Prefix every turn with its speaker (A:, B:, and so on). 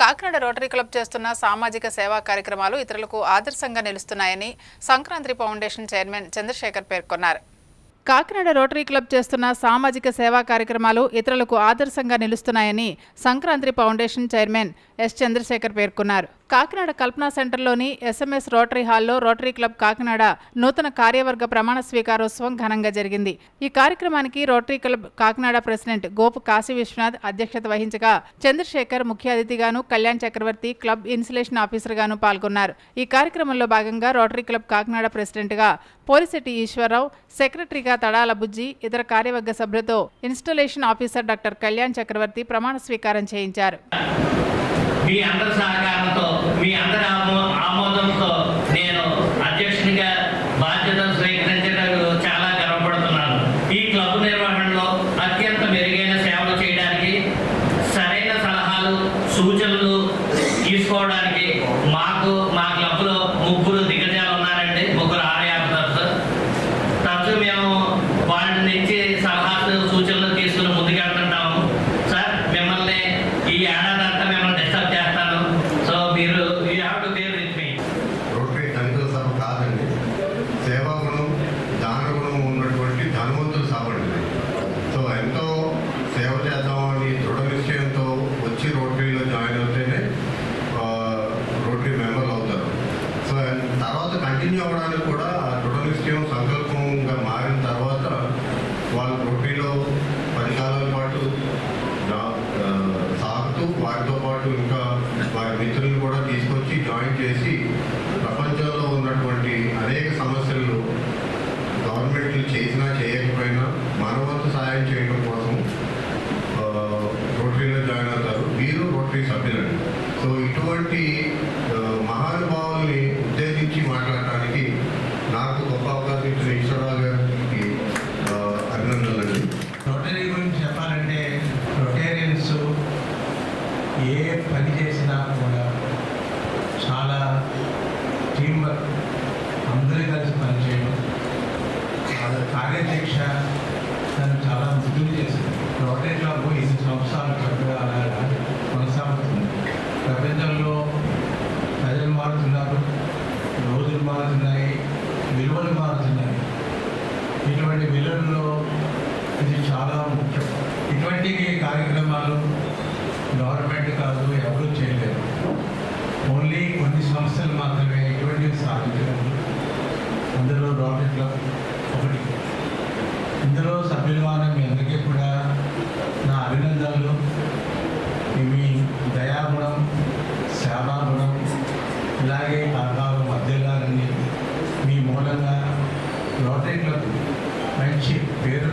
A: Kakinada rotary club చేస్తున్న సామాజిక సేవా కార్యక్రమాలు ఇతరులకు ఆదర్శంగా నిలుస్తున్నాయని సంక్రాంతి ఫౌండేషన్ చైర్మన్ చంద్రశేఖర్ పేర్కొన్నారు. కాకినాడ రోటరీ క్లబ్ చేస్తున్న సామాజిక సేవా కార్యక్రమాలు ఇతరులకు ఆదర్శంగా నిలుస్తున్నాయని Sankranti foundation chairman S Chandrasekhar పేర్కొన్నారు. కాకినాడ కల్పనా సెంటర్లోని ఎస్ఎంఎస్ రోటరీ హాల్లో రోటరీ క్లబ్ కాకినాడ నూతన కార్యవర్గ ప్రమాణ స్వీకారోత్సవం ఘనంగా జరిగింది. ఈ కార్యక్రమానికి rotary club Kakinada president Gopu Kasi Viswanath అధ్యక్షత వహించగా చంద్రశేఖర్ ముఖ్య అతిథిగాను కళ్యాణ్ చక్రవర్తి క్లబ్ ఇన్సులేషన్ ఆఫీసర్గాను పాల్గొన్నారు. ఈ కార్యక్రమంలో భాగంగా రోటరీ క్లబ్ కాకినాడ ప్రెసిడెంట్గా పోలిశెట్టి ఈశ్వరరావు సెక్రటరీగా తడాల బుజ్జి ఇతర కార్యవర్గ సభ్యులతో installation officer doctor Kalyan Chakravarthy ప్రమాణ స్వీకారం చేయించారు.
B: మీ అందరి సహకారంతో మీ అందరి ఆమో ఆమోదంతో నేను అధ్యక్షునిగా బాధ్యతలు స్వీకరించడానికి చాలా గర్వపడుతున్నాను. ఈ క్లబ్ నిర్వహణలో అత్యంత మెరుగైన సేవలు చేయడానికి సరైన సలహాలు సూచనలు తీసుకోవడానికి మాకు మా క్లబ్లో ముగ్గురు దిగజాలు ఉన్నారండి ముగ్గురు ఆర్య ఆఫీసర్స్ తరచు మేము వాళ్ళ నుంచి సలహాలు సూచనలు తీసుకుని ముందుకెళ్తుంటాము. సార్ మిమ్మల్ని ఈ ఏడాది
C: వాళ్ళ
D: కార్యాధ్యక్ష తను చాలా ముద్దులు చేసింది. రోటరీ పోయి ఇన్ని సంవత్సరాలు చక్కగా అలాగా కొనసాగుతుంది. ప్రపంచంలో ప్రజలు మారుతున్నారు రోజులు మారుతున్నాయి విలువలు మారుతున్నాయి. ఇటువంటి విలువల్లో ఇది చాలా ముఖ్యం. ఇటువంటి కార్యక్రమాలు గవర్నమెంట్ కాదు ఎవరూ చేయలేరు ఓన్లీ కొన్ని సంస్థలు మాత్రమే ఇటువంటివి సాధించగలరు అందులో రోటరీ క్లబ్ పేరు